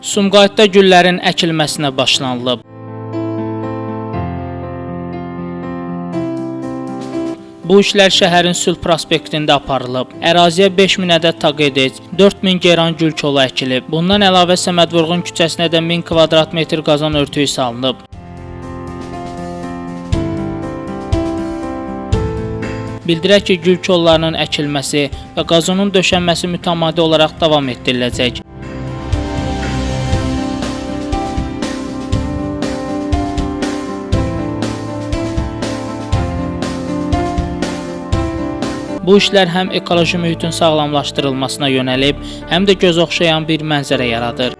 Sumqayıtda güllərin əkilməsinə başlanılıb. Bu işlər şəhərin Sülh prospektində aparılıb. Əraziyə 5000 ədəd taqedec, 4000 geran gül kolu əkilib. Bundan əlavə Səməd Vurğun küçəsinə də 1000 kvadrat metr qazan örtüyü salınıb. Bildirək ki, gül kollarının əkilməsi və qazonun döşənməsi mütəmadi olaraq davam etdiriləcək. Bu işlər həm ekoloji mühitin sağlamlaşdırılmasına yönəlib, həm də göz oxşayan bir mənzərə yaradır.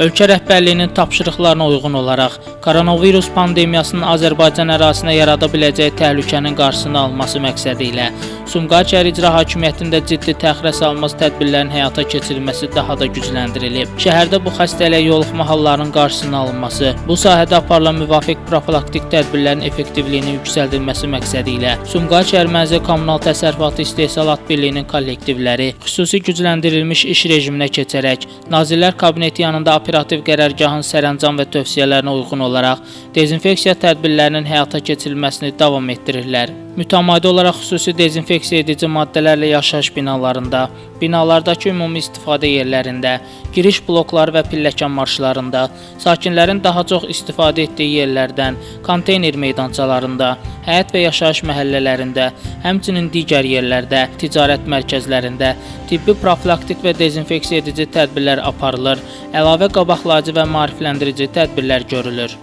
Ölkə rəhbərliyinin tapşırıqlarına uyğun olaraq koronavirus pandemiyasının Azərbaycan ərazisinə yarada biləcəyi təhlükənin qarşısını alması məqsədi ilə Sumqayıt şəhər hakimiyyətində ciddi təxirə salınmaz tədbirlərin həyata keçirilməsi daha da gücləndirilib. Şəhərdə bu xəstəliyə yoluxma hallarının qarşısının alınması, bu sahədə aparılan müvafiq profilaktik tədbirlərin effektivliyinin yüksəldilməsi məqsədi ilə Sumqayıt şəhər mənzil kommunal təsərrüfatı istehsalat birliyinin kollektivləri xüsusi gücləndirilmiş iş rejiminə keçərək Nazirlər Kabineti yanında operativ qərargahın sərəncam və tövsiyələrinə uyğun olaraq dezinfeksiya tədbirlərinin həyata keçirilməsini davam etdirirlər. Mütəmadi olaraq xüsusi dezinfeksiya edici maddələrlə yaşayış binalarında, binalardakı ümumi istifadə yerlərində, giriş blokları və pilləkən marşlarında, sakinlərin daha çox istifadə etdiyi yerlərdən, konteyner meydançalarında, həyət və yaşayış məhəllələrində, həmçinin digər yerlərdə, ticarət mərkəzlərində tibbi profilaktik və dezinfeksiya edici tədbirlər aparılır, əlavə qabaqlayıcı və maarifləndirici tədbirlər görülür.